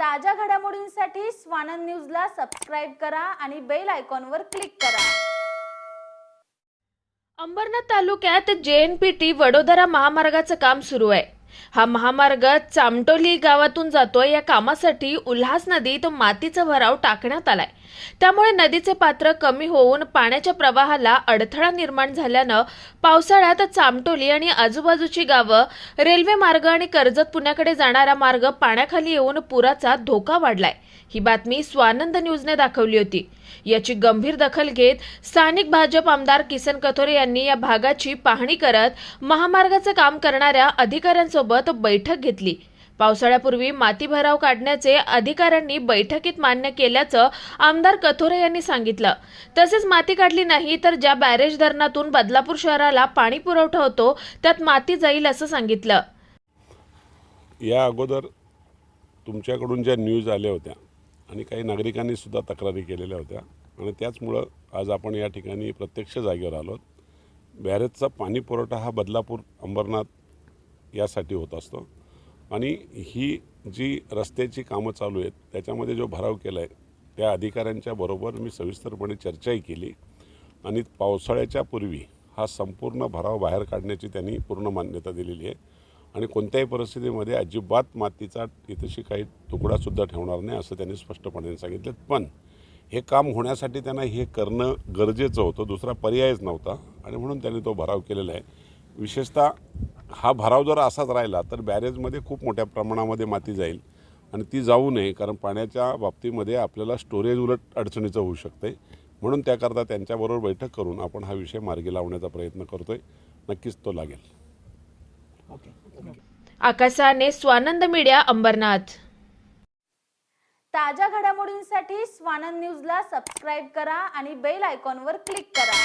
ताज्या घडामोडींसाठी स्वानंद न्यूजला सबस्क्राईब करा आणि बेल आयकॉनवर क्लिक करा. अंबरनाथ तालुक्यात जे एन पी टी वडोदरा महामार्गाचं काम सुरू आहे. हा महामार्ग चामटोली गावातून जातोय. या कामासाठी उल्हास नदीत मातीचा भराव टाकण्यात आलाय. त्यामुळे नदीचे पात्र कमी होऊन पाण्याच्या प्रवाहाला अडथळा निर्माण झाल्यानं पावसाळ्यात चामटोली आणि आजूबाजूची गावं रेल्वे मार्ग आणि कर्जत पुण्याकडे जाणारा मार्ग पाण्याखाली येऊन पुराचा धोका वाढलाय. ही बातमी स्वानंद न्यूजने दाखवली होती. याची गंभीर दखल घेत स्थानिक भाजप आमदार किसन कथोरे यांनी या भागाची पाहणी करत महामार्गाचं काम करणाऱ्या अधिकाऱ्यांसोबत बैठक घेतली. पावसाळ्यापूर्वी माती भराव काढण्याचे अधिकाऱ्यांनी बैठकीत मान्य केल्याचं आमदार कथोरे यांनी सांगितलं. तसेच माती काढली नाही तर ज्या बॅरेज धरणातून बदलापूर शहराला पाणी पुरवठा होतो त्यात माती जाईल असं सांगितलं. या अगोदर तुमच्याकडून ज्या न्यूज आल्या होत्या आणि काही नागरिकांनी सुद्धा तक्रारी केलेल्या होत्या आणि त्याचमुळं आज आपण या ठिकाणी प्रत्यक्ष जागेवर आलो बॅरेजचा पाणी पुरवठा हा बदलापूर अंबरनाथ यासाठी होत असतो. आणि ही जी रस्त्याची कामं चालू आहेत त्याच्यामध्ये जो भराव केला आहे त्या अधिकाऱ्यांच्या बरोबर मी सविस्तरपणे चर्चाही केली. आणि पावसाळ्याच्या पूर्वी हा संपूर्ण भराव बाहेर काढण्याची त्यांनी पूर्ण मान्यता दिलेली आहे. आणि कोणत्याही परिस्थितीमध्ये अजिबात मातीचा इथेशी काही तुकडासुद्धा ठेवणार नाही असं त्यांनी स्पष्टपणे सांगितलं. पण हे काम होण्यासाठी त्यांना हे करणं गरजेचं होतं दुसरा पर्यायच नव्हता. आणि म्हणून त्यांनी तो भराव केलेला आहे. विशेषतः हा भराव जर असाच राहिला तर बॅरेजमध्ये खूप मोठ्या प्रमाणामध्ये माती जाईल आणि ती जाऊ नये कारण पाण्याच्या बाबतीमध्ये आपल्याला स्टोरेज उलट अडचणीचं होऊ शकते म्हणून त्याकरता त्यांच्याबरोबर बैठक करून आपण हा विषय मार्गी लावण्याचा प्रयत्न करतोय. नक्कीच तो लागेल. आकाशाने स्वानंद मीडिया अंबरनाथ. ताज्या घडामोडींसाठी स्वानंद न्यूजला सबस्क्राईब करा आणि बेल आयकॉनवर क्लिक करा.